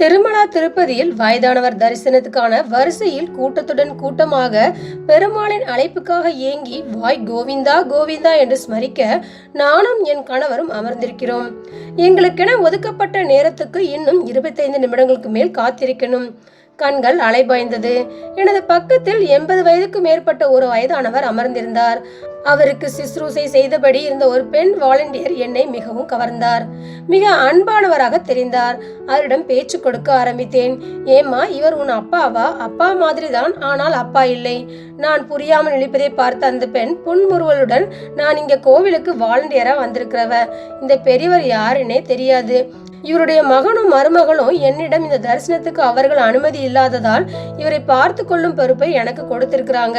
திருமலா திருப்பதியில் வயதானவர் தரிசனத்துக்கான வரிசையில் கூட்டத்துடன் கூட்டமாக பெருமாளின் அழைப்புக்காக ஏங்கி வாய் கோவிந்தா கோவிந்தா என்று ஸ்மரிக்க நானும் என் கணவரும் அமர்ந்திருக்கிறோம். எங்களுக்கென ஒதுக்கப்பட்ட நேரத்துக்கு இன்னும் இருபத்தைந்து நிமிடங்களுக்கு மேல் காத்திருக்கணும். கண்கள் அலைபாய்ந்தது. எனது பக்கத்தில் எண்பது வயதுக்கு மேற்பட்ட ஒரு வயதானவர் அமர்ந்திருந்தார். அவருக்கு சிஸ்ரூசை செய்தபடி இருந்த ஒரு பெண் வாலண்டியர் என்னை மிகவும் கவர்ந்தார். மிக அன்பானவராக தெரிந்தார். அவரிடம் பேச்சு கொடுக்க ஆரம்பித்தேன். ஏம்மா இவர் உன் அப்பாவா? அப்பா மாதிரி தான் ஆனால் அப்பா இல்லை. நான் புரியாமல் நினைப்பதை பார்த்த அந்த பெண் புன்முறுவலுடன் நான் இங்க கோவிலுக்கு வாலண்டியரா வந்திருக்கிறவ. இந்த பெரியவர் யாருன்னே தெரியாது. இவருடைய மகனும் மருமகளும் என்னிடம் இந்த தரிசனத்துக்கு அவர்கள் அனுமதி இல்லாததால் இவரை பார்த்து கொள்ளும் பொறுப்பை எனக்கு கொடுத்திருக்கிறாங்க.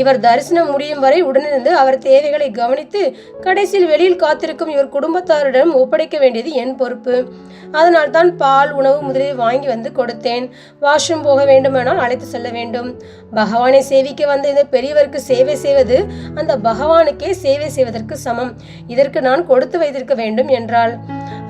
இவர் தரிசனம் முடியும் வரை உடனிருந்து அவர் தேவைகளை கவனித்து கடைசியில் வெளியில் காத்திருக்கும் இவர் குடும்பத்தாரிடம் ஒப்படைக்க வேண்டியது என் பொறுப்பு. அதனால் தான் பால் உணவு முதலில் வாங்கி வந்து கொடுத்தேன். வாஷ்ரூம் போக வேண்டுமானால் அழைத்து செல்ல வேண்டும். பகவானை சேவிக்க வந்த இந்த பெரியவருக்கு சேவை செய்வது அந்த பகவானுக்கே சேவை செய்வதற்கு சமம். இதற்கு நான் கொடுத்து வைத்திருக்க வேண்டும் என்றாள்.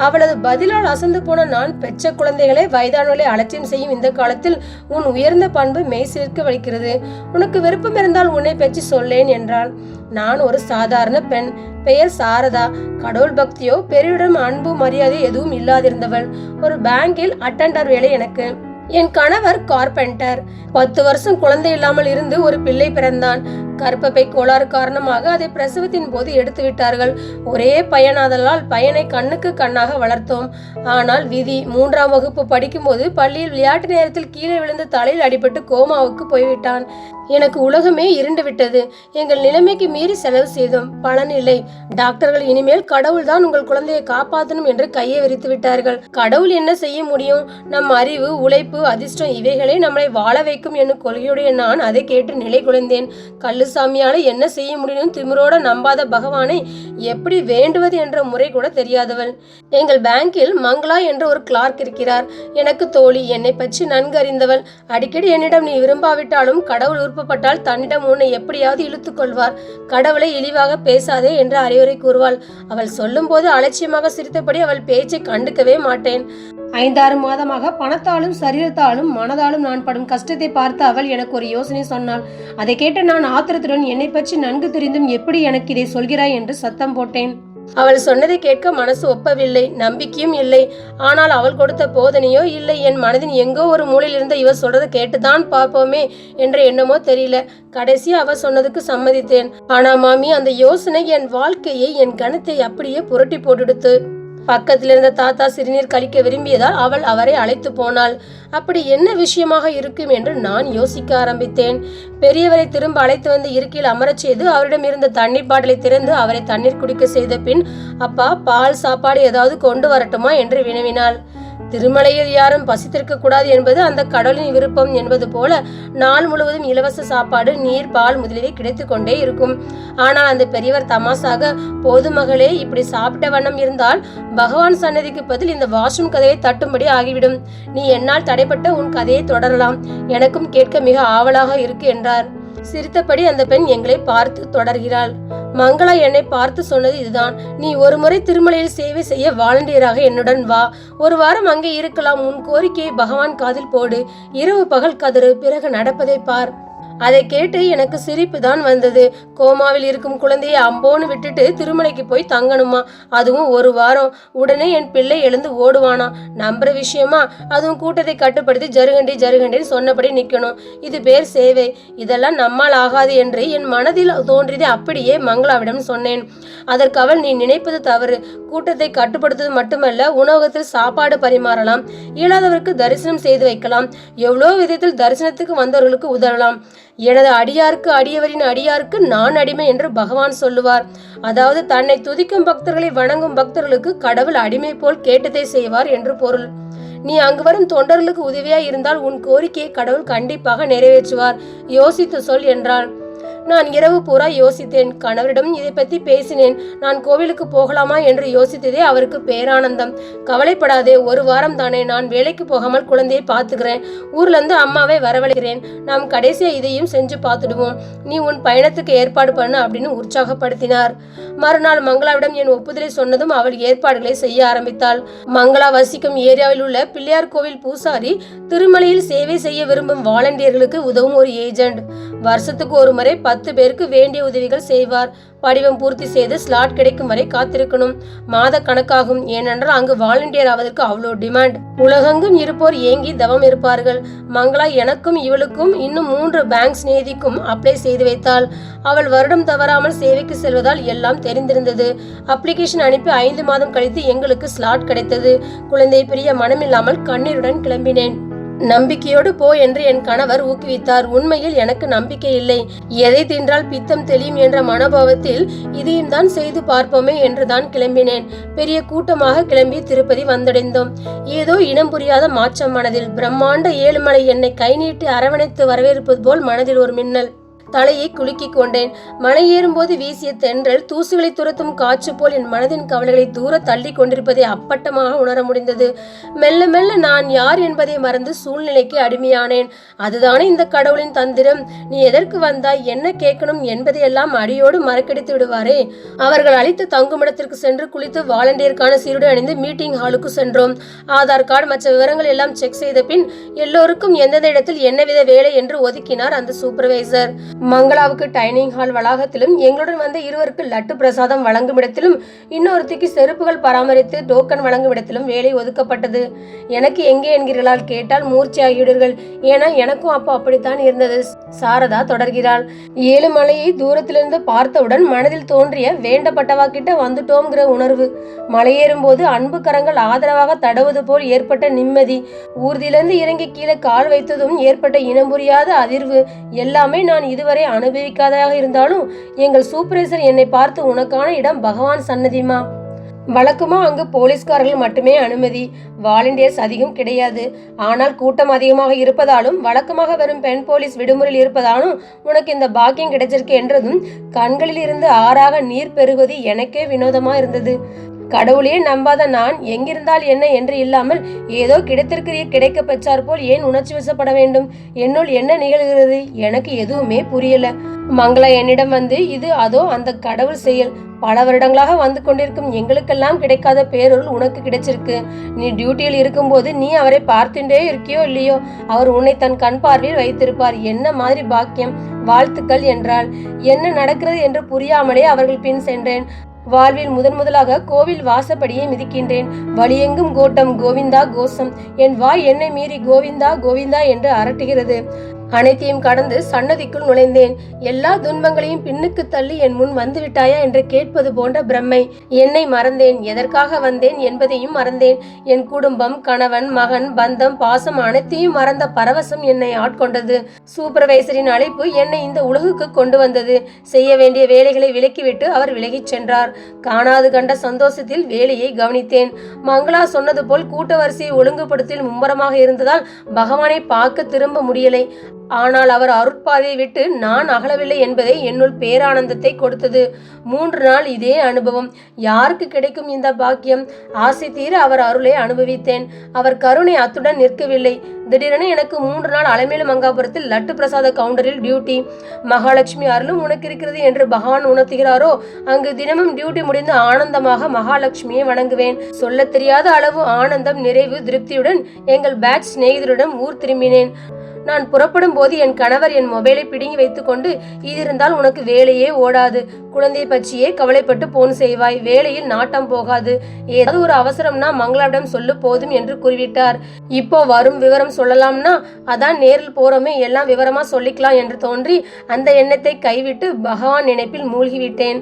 அவளது பதிலால் அசந்து போன நான் பெற்ற குழந்தைகளை வயதானவர்களை அலட்சியம் செய்யும் இந்த காலத்தில் உன் உயர்ந்த பண்பு மெய்சிலிருக்க வைக்கிறது. உனக்கு விருப்பம் இருந்தால் உன்னை பற்றி சொல்லேன் என்றாள். நான் ஒரு சாதாரண பெண். பெயர் சாரதா. கடவுள் பக்தியோ பெரியரிடம் அன்பு மரியாதை எதுவும் இல்லாதிருந்தவள். ஒரு பேங்கில் அட்டெண்டர் வேலை எனக்கு. என் கணவர் கார்பெண்டர். பத்து வருஷம் குழந்தை இல்லாமல் இருந்து ஒரு பிள்ளை பிறந்தான். கர்ப்பப்பை கோளாறு காரணமாக அதை பிரசவத்தின் போது எடுத்து விட்டார்கள் ஒரே பையனாதலால் பையனை கண்ணுக்கு கண்ணாக வளர்த்தோம். ஆனால் விதி மூன்றாம் வகுப்பு படிக்கும்போது பள்ளியில் விளையாட்டு நேரத்தில் கீழே விழுந்து தலையில் அடிபட்டு கோமாவுக்கு போய்விட்டான். எனக்கு உலகமே இருண்டு விட்டது. எங்கள் நிலைமைக்கு மீறி செலவு செய்தோம். பலன் இல்லை டாக்டர்கள் இனிமேல் கடவுள் தான் உங்கள் குழந்தையை காப்பாற்றணும் என்று கையை விரித்து விட்டார்கள். கடவுள் என்ன செய்ய முடியும்? நம் அறிவு உழைப்பு அதிர்ஷ்டம் இவைகளே நம்மளை வாழ வைக்கும் என்னும் கொள்கையுடைய நான் அதை கேட்டு நிலை குலைந்தேன். குருசாமியால என்ன செய்ய முடியும் திமிரோட நம்பாத பகவானை எப்படி வேண்டுவது என்ற முறை கூட தெரியாதவள். எங்கள் பேங்கில் மங்களா என்ற ஒரு கிளார்க் இருக்கிறார். எனக்கு தோழி என்னை பற்றி நன்கு அறிந்தவள் அடிக்கடி என்னிடம் நீ விரும்பாவிட்டாலும் கடவுள் விருப்பப்பட்டால் தன்னிடம் உன்னை எப்படியாவது இழுத்துக்கொள்வார் கடவுளை இழிவாக பேசாதே என்று அறிவுரை கூறுவாள். அவள் சொல்லும்போது அலட்சியமாக சிரித்தபடி அவள் பேச்சை கண்டுக்கவே மாட்டேன். ஐந்தாறு மாதமாக பணத்தாலும் சரீரத்தாலும் மனதாலும் நான் படும் கஷ்டத்தை பார்த்து அவள் எனக்கு ஒரு யோசனை சொன்னாள். அதை கேட்டு நான் ஆத்திரத்துடன் என்னை பற்றி நன்கு தெரிந்தும் எப்படி எனக்கு இதை சொல்கிறாய் என்று சத்தம் போட்டேன். அவள் சொன்னதை கேட்க மனசு ஒப்பவில்லை நம்பிக்கையும் இல்லை. ஆனால் அவள் கொடுத்த போதனையோ இல்லை என் மனதின் எங்கோ ஒரு மூலையில் இருந்த இவ சொல்றதை கேட்டுதான் பார்ப்போமே என்ற எண்ணமோ தெரியல. கடைசி அவ சொன்னதுக்கு சம்மதித்தேன். ஆனா மாமி அந்த யோசனை என் வாழ்க்கையை என் கணத்தை அப்படியே புரட்டி போட்டுடுத்து. பக்கத்தில் இருந்த தாத்தா சிறுநீர் கழிக்க விரும்பியதால் அவள் அவரை அழைத்து போனாள். அப்படி என்ன விஷயமாக இருக்கும்? என்று நான் யோசிக்க ஆரம்பித்தேன். பெரியவரை திரும்ப அழைத்து வந்து இருக்கையில் அமரச் செய்து அவரிடம் இருந்த தண்ணீர் பாட்டிலை திறந்து அவரை தண்ணீர் குடிக்க செய்த பின் அப்பா பால் சாப்பாடு ஏதாவது கொண்டு வரட்டுமா? என்று வினவினாள். திருமலையில் யாரும் பசித்திருக்க கூடாது என்பது அந்த கடவுளின் விருப்பம் என்பது போல நாள் முழுவதும் இலவச சாப்பாடு நீர் பால் முதலியவை கிடைத்து கொண்டே இருக்கும். ஆனால் அந்த பெரியவர் தமாசாக போது மகளே இப்படி சாப்பிட்ட வண்ணம் இருந்தால் பகவான் சன்னதிக்கு பதில் இந்த வாஷ்ரூம் கதையை தட்டும்படி ஆகிவிடும். நீ என்னால் தடைப்பட்ட உன் கதையை தொடரலாம். எனக்கும் கேட்க மிக ஆவலாக இருக்கு என்றார். சிரித்தபடி அந்த பெண் எங்களை பார்த்து தொடர்கிறாள். மங்களா என்னை பார்த்து சொன்னது இதுதான். நீ ஒரு முறை திருமலையில் சேவை செய்ய வாலண்டியராக என்னுடன் வா. ஒரு வாரம் அங்கே இருக்கலாம். உன் கோரிக்கையை பகவான் காதில் போடு. இரவு பகல் கதறு பிறகு நடப்பதை பார். அதை கேட்டு எனக்கு சிரிப்பு தான் வந்தது. கோமாவில் இருக்கும் குழந்தையை அம்போன்னு விட்டுட்டு திருமலைக்கு போய் தங்கணுமா? அதுவும் ஒரு வாரம். உடனே என் பிள்ளை எழுந்து ஓடுவானா? நம்புற விஷயமா? அதுவும் கூட்டத்தை கட்டுப்படுத்தி ஜருகண்டி ஜருகண்டின்னு சொன்னபடி நிக்கணும். இது பேர் சேவை. இதெல்லாம் நம்மால் ஆகாது என்று என் மனதில் தோன்றியதை அப்படியே மங்களாவிடம் சொன்னேன். அதற்கு அவள் நீ நினைப்பது தவறு. கூட்டத்தை கட்டுப்படுத்துவது மட்டுமல்ல உணவகத்தில் சாப்பாடு பரிமாறலாம் இயலாதவருக்கு தரிசனம் செய்து வைக்கலாம் எவ்வளோ விதத்தில் தரிசனத்துக்கு வந்தவர்களுக்கு உதவலாம். எனது அடியாருக்கு அடியவரின் அடியாருக்கு நான் அடிமை என்று பகவான் சொல்லுவார். அதாவது தன்னை துதிக்கும் பக்தர்களை வணங்கும் பக்தர்களுக்கு கடவுள் அடிமை போல் கேட்டதை செய்வார் என்று பொருள். நீ அங்கு வரும் தொண்டர்களுக்கு உதவியாய் இருந்தால் உன் கோரிக்கையை கடவுள் கண்டிப்பாக நிறைவேற்றுவார். யோசித்து சொல் என்றாள். நான் இரவு பூரா யோசித்தேன். கணவரிடம் இதை பத்தி பேசினேன். நான் கோவிலுக்கு போகலாமா என்று யோசித்ததே அவருக்கு பேரானந்தம். கவலைப்படாதே ஒரு வாரம் தானே நான் வேலைக்கு போகாமல் குழந்தையை பார்த்துக்கிறேன். ஊர்ல இருந்து அம்மாவை வரவழைக்கிறேன். நாம் கடைசியா இதையும் செஞ்சு பார்த்துடுவோம். நீ உன் பயணத்துக்கு ஏற்பாடு பண்ணு அப்படின்னு உற்சாகப்படுத்தினார். மறுநாள் மங்களாவிடம் என் ஒப்புதலை சொன்னதும் அவள் ஏற்பாடுகளை செய்ய ஆரம்பித்தாள். மங்களா வசிக்கும் ஏரியாவில் உள்ள பிள்ளையார் கோவில் பூசாரி திருமலையில் சேவை செய்ய விரும்பும் வாலண்டியர்களுக்கு உதவும் ஒரு ஏஜென்ட். வருஷத்துக்கு ஒரு முறை பத்து பேருக்கு வேண்டிய உதவிகள் செய்வார். படிவம் பூர்த்தி செய்து ஸ்லாட் கிடைக்கும் வரை காத்திருக்கணும். மாத கணக்காகும். ஏனென்றால் அங்கு வாலண்டியர் ஆவதற்கு அவ்வளோ டிமாண்ட் உலகெங்கும் இருப்போர் ஏங்கி தவம் இருப்பார்கள். மங்களா எனக்கும் இவளுக்கும் இன்னும் மூன்று பேங்க் நீதிக்கும் அப்ளை செய்து வைத்தாள். அவள் வருடம் தவறாமல் சேவைக்கு செல்வதால் எல்லாம் தெரிந்திருந்தது. அப்ளிகேஷன் அனுப்பி ஐந்து மாதம் கழித்து எங்களுக்கு ஸ்லாட் கிடைத்தது. குழந்தை பிரிய மனமில்லாமல் கண்ணீருடன் கிளம்பினேன். நம்பிக்கையோடு போ என்று என் கணவர் ஊக்குவித்தார். உண்மையில் எனக்கு நம்பிக்கை இல்லை. எதை தின்றால் பித்தம் தெளியும் என்ற மனோபாவத்தில் இதையும் தான் செய்து பார்ப்போமே என்று தான் கிளம்பினேன். பெரிய கூட்டமாக கிளம்பி திருப்பதி வந்தடைந்தோம். ஏதோ இனம் புரியாத மாற்றம் மனதில் பிரம்மாண்ட ஏழுமலை என்னை கை நீட்டி அரவணைத்து வரவேற்பது போல் மனதில் ஒரு மின்னல். தலையை குலுக்கிக் கொண்டேன். மலை ஏறும்போது வீசிய தென்றல் தூசுகளை துரத்தும் காற்று போல் என் மனதின் கவலைகளை தூர தள்ளி கொண்டிருப்பதை அப்பட்டமாக உணர முடிந்தது. மெல்ல மெல்ல நான் யார் என்பதை மறந்து சூழ்நிலைக்கு அடிமையானேன். அதுதானே இந்த கடவுளின் தந்திரம். நீ எதற்கு வந்தாய்? என்ன கேட்கணும் என்பதையெல்லாம் அடியோடு மறக்கடித்து விடுவாரே. அவர்கள் அளித்த தங்குமிடத்திற்கு சென்று குளித்து வாலண்டியருக்கான சீருடை அணிந்து மீட்டிங் ஹாலுக்கு சென்றோம். ஆதார் கார்டு மற்ற விவரங்கள் எல்லாம் செக் செய்த பின் எல்லோருக்கும் எந்தெந்த இடத்தில் என்னவித வேலை என்று ஒதுக்கினார் அந்த சூப்பர்வைசர். மங்களாவுக்கு டைனிங் ஹால் வளாகத்திலும் எங்களுடன் வந்த இருவருக்கு லட்டு பிரசாதம் வழங்கும் இடத்திலும் இன்னொருத்திக்கு செருப்புகள் பராமரித்து டோக்கன் வழங்கும் இடத்திலும் வேலை ஒதுக்கப்பட்டது. எனக்கு எங்கே என்கிறீர்களால் கேட்டால் மூர்ச்சியாகிவிடுங்கள் ஏன்னா எனக்கும் அப்போ அப்படித்தான் இருந்தது. சாரதா தொடர்கிறாள். ஏழு மலையை தூரத்திலிருந்து பார்த்தவுடன் மனதில் தோன்றிய வேண்டப்பட்டவா கிட்ட வந்துட்டோங்கிற உணர்வு. மலையேறும் போது அன்பு கரங்கள் ஆதரவாக தடவுது போல் ஏற்பட்ட நிம்மதி. ஊர்தியிலிருந்து இறங்கி கீழே கால் வைத்ததும் ஏற்பட்ட இனம் புரியாத அதிர்வு. எல்லாமே நான் இதுவரை அனுபவிக்காததாக இருந்தாலும் எங்கள் சூப்பர்வைசர் என்னை பார்த்து உனக்கான இடம் பகவான் சன்னதிமா வழக்கமா அங்கு போலீஸ்காரர்கள் மட்டுமே அனுமதி. வாலண்டியர்ஸ் அதிகம் கிடையாது. ஆனால் கூட்டம் அதிகமாக இருப்பதாலும் வழக்கமாக வரும் பெண் போலீஸ் விடுமுறையில் இருப்பதாலும் உனக்கு இந்த பாக்கியம் கிடைச்சிருக்கு என்றதும் கண்களில் இருந்து ஆறாக நீர் பெறுவது எனக்கே வினோதமா இருந்தது. கடவுளையே நம்பாத நான் எங்கிருந்தால் என்ன என்று இல்லாமல் ஏதோ கிடைத்திருக்கிற கிடைக்க பெற்றார் போல் ஏன் உணர்ச்சி வசப்பட வேண்டும்? என்னுள் என்ன நிகழ்கிறது? எனக்கு எதுவுமே புரியல. மங்களா என்னிடம் வந்து இது அதோ அந்த கடவுள் செயல். பல வருடங்களாக வந்து கொண்டிருக்கும் எங்களுக்கெல்லாம் கிடைக்காத பேரொருள் உனக்கு கிடைச்சிருக்கு. நீ டியூட்டியில் இருக்கும்போது நீ அவரை பார்த்துட்டே இருக்கியோ இல்லையோ? அவர் உன்னை தன் கண் பார்வையில் வைத்திருப்பார். என்ன மாதிரி பாக்கியம்? வாழ்த்துக்கள் என்றால் என்ன நடக்கிறது என்று புரியாமலே அவர்கள் பின் சென்றேன். வாழ்வில் முதன் முதலாக கோவில் வாசப்படியை மிதிக்கின்றேன். வழியெங்கும் கோட்டம் கோவிந்தா கோஷம். என் வாய் என்னை மீறி கோவிந்தா கோவிந்தா என்று அரட்டுகிறது. அனைத்தையும் கடந்து சன்னதிக்குள் நுழைந்தேன். எல்லா துன்பங்களையும் பின்னுக்கு தள்ளி என் முன் வந்துவிட்டாயா என்று கேட்பது போன்ற பிரம்மை என்னை மறந்தேன். எதற்காக வந்தேன் என்பதையும் மறந்தேன். என் குடும்பம் கணவன் மகன் பந்தம் பாசம் அனைத்தையும் மறந்த பரவசம் என்னை ஆட்கொண்டது. சூப்பர்வைசரின் அழைப்பு என்னை இந்த உலகுக்கு கொண்டு வந்தது. செய்ய வேண்டிய வேலைகளை விலக்கிவிட்டு அவர் விலகிச் சென்றார். காணாது கண்ட சந்தோஷத்தில் வேலையை கவனித்தேன். மங்களா சொன்னது போல் கூட்ட வரிசையை ஒழுங்குபடுத்தில் மும்முரமாக இருந்ததால் பகவானை பார்க்க திரும்ப முடியலை. ஆனால் அவர் அருட்பாதையை விட்டு நான் அகலவில்லை என்பதை என்னுள் பேரானந்தத்தை கொடுத்தது. மூன்று நாள் இதே அனுபவம். யாருக்கு கிடைக்கும் இந்த பாக்கியம்? ஆசை தீர அவர் அருளை அனுபவித்தேன். அவர் கருணை அத்துடன் நிற்கவில்லை. திடீரென எனக்கு மூன்று நாள் அலைமேலு மங்காபுரத்தில் லட்டு பிரசாத கவுண்டரில் டியூட்டி. மகாலட்சுமி அருளும் உனக்கு இருக்கிறது என்று பகவான் உணர்த்துகிறாரோ அங்கு தினமும் டியூட்டி முடிந்து ஆனந்தமாக மகாலட்சுமியை வணங்குவேன். சொல்லத் தெரியாத அளவு ஆனந்தம் நிறைவு திருப்தியுடன் எங்கள் பேட்ச் சிநேகிதருடன் ஊர் திரும்பினேன். நான் புறப்படும் போது என் கணவர் என் மொபைலை பிடுங்கி வைத்துக்கொண்டு இது இருந்தால் உனக்கு வேலையே ஓடாது. குழந்தை பற்றியே கவலைப்பட்டு போன் செய்வாய். வேலையில் நாட்டம் போகாது. ஏதாவது ஒரு அவசரம்னா மங்களாவிடம் சொல்லு போதும் என்று கூறிவிட்டார். இப்போ வரும் விவரம் சொல்லலாம்னா அதான் நேரில் போறோமே எல்லாம் விவரமா சொல்லிக்கலாம் என்று தோன்றி அந்த எண்ணத்தை கைவிட்டு பகவான் நினைப்பில் மூழ்கிவிட்டேன்.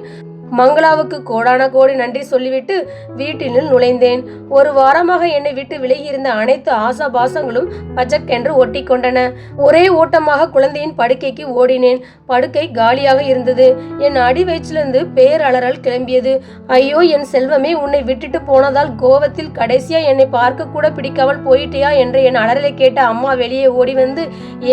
மங்களாவுக்கு கோடான கோடி நன்றி சொல்லிவிட்டு வீட்டினுள் நுழைந்தேன். ஒரு வாரமாக என்னை விட்டு விலகியிருந்த அனைத்து ஆசாபாசங்களும் பஜக்கென்று ஒட்டி கொண்டன ஒரே ஓட்டமாக குழந்தையின் படுக்கைக்கு ஓடினேன். படுக்கை காலியாக இருந்தது. என் அடி வயிற்றிலிருந்து பேரலறல் கிளம்பியது. ஐயோ என் செல்வமே உன்னை விட்டுட்டு போனதால் கோவத்தில் கடைசியா என்னை பார்க்க கூட பிடிக்காமல் போயிட்டியா என்று என் அலறலை கேட்ட அம்மா வெளியே ஓடி வந்து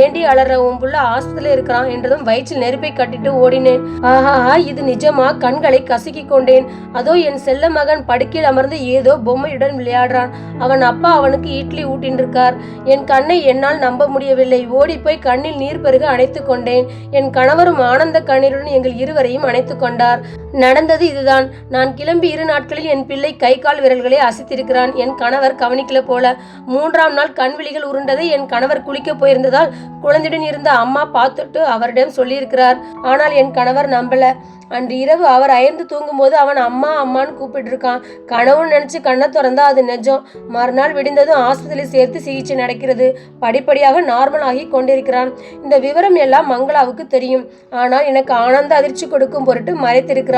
ஏண்டி அலற உன் புள்ள ஆஸ்பத்திரியில் இருக்கிறான் என்றதும் வயிற்றில் நெருப்பை கட்டிட்டு ஓடினேன். ஆஹா இது நிஜமா? கண்கள் கசக்கிக் கொண்டேன். அதோ என் செல்ல மகன் படுக்கையில் அமர்ந்து ஏதோ பொம்மையுடன் விளையாடுறான். அவன் அப்பா அவனுக்கு இட்லி ஊட்டின்றிருக்கார். என் கண்ணை என்னால் நம்ப முடியவில்லை. ஓடி போய் கண்ணில் நீர் பெருக அணைத்துக் கொண்டேன். என் கணவரும் ஆனந்த கண்ணீருடன் எங்கள் இருவரையும் அணைத்துக் கொண்டார். நடந்தது இதுதான். நான் கிளம்பி இரு நாட்களில் என் பிள்ளை கை கால் விரல்களை அசைத்திருக்கிறான். என் கணவர் கவனிக்கல போல. மூன்றாம் நாள் கண்விழிகள் உருண்டதை என் கணவர் குளிக்க போயிருந்ததால் குழந்தையுடன் இருந்த அம்மா பார்த்துட்டு அவரிடம் சொல்லியிருக்கிறார். ஆனால் என் கணவர் நம்பல. அன்று இரவு அவர் அயர்ந்து தூங்கும்போது அவன் அம்மா அம்மான்னு கூப்பிட்டு இருக்கான் கனவுன்னு நினைச்சு கண்ணை திறந்தா அது நிஜம். மறுநாள் விடிந்ததும் ஆஸ்பத்திரி சேர்த்து சிகிச்சை நடக்கிறது. படிப்படியாக நார்மல் ஆகி கொண்டிருக்கிறான். இந்த விவரம் எல்லாம் மங்களாவுக்கு தெரியும். ஆனால் எனக்கு ஆனந்த அதிர்ச்சி கொடுக்கும் பொருட்டு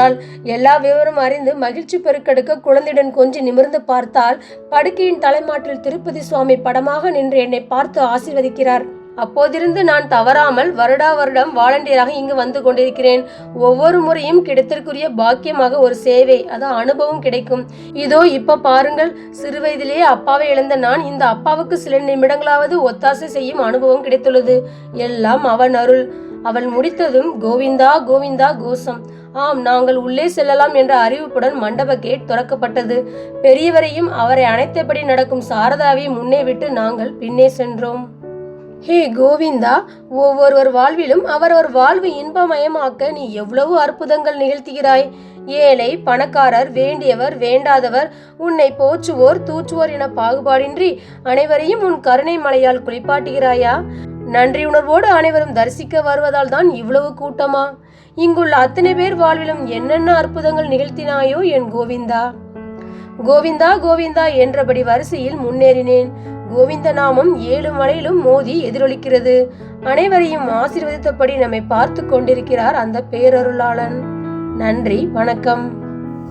மறைத்திருக்கிறாள் எல்லா விவரம் அறிந்து மகிழ்ச்சி பெருக்கெடுக்க குழந்தையுடன் கொஞ்சம் நிமிர்ந்து பார்த்தால் படுக்கையின் தலைமாட்டில் திருப்பதி சுவாமி படமாக நின்று என்னை பார்த்து ஆசிர்வதிக்கிறார். அப்போதிருந்து நான் தவறாமல் வருடா வருடம் வாலண்டியராக இங்கு வந்து கொண்டிருக்கிறேன். ஒவ்வொரு முறையும் கிடைத்திற்குரிய பாக்கியமாக ஒரு சேவை அது அனுபவம் கிடைக்கும். இதோ இப்ப பாருங்கள் சிறுவயதிலேயே அப்பாவை இழந்த நான் இந்த அப்பாவுக்கு சில நிமிடங்களாவது ஒத்தாசை செய்யும் அனுபவம் கிடைத்துள்ளது. எல்லாம் அவன் அருள். அவள் முடித்ததும் கோவிந்தா கோவிந்தா கோஷம். ஆம் நாங்கள் உள்ளே செல்லலாம் என்ற அறிவிப்புடன் மண்டப கேட் துறக்கப்பட்டது. பெரியவரையும் அவரை அணைத்தபடி நடக்கும் சாரதாவை முன்னே விட்டு நாங்கள் பின்னே சென்றோம். ஹே கோவிந்தா ஒவ்வொருவர் வாழ்விலும் அவரவர் வாழ்வு இன்பமயமாக்க நீ எவ்வளவு அற்புதங்கள் நிகழ்த்துகிறாய். ஏழை பணக்காரர் வேண்டியவர் வேண்டாதவர் உன்னை போற்றுவோர் தூற்றுவோர் என பாகுபாடின்றி அனைவரையும் உன் கருணை மலையால் குளிப்பாட்டுகிறாயா? நன்றியுணர்வோடு அனைவரும் தரிசிக்க வருவதால் தான் இவ்வளவு கூட்டமா? இங்குள்ள அத்தனை பேர் வாழ்விலும் என்னென்ன அற்புதங்கள் நிகழ்த்தினாயோ என் கோவிந்தா. கோவிந்தா கோவிந்தா என்றபடி வரிசையில் முன்னேறினேன். கோவிந்த நாமம் ஏழு மலையிலும் மோதி எதிரொலிக்கிறது. அனைவரையும் ஆசீர்வதித்தபடி நம்மை பார்த்து கொண்டிருக்கிறார் அந்த பேரருளாளன். நன்றி வணக்கம்.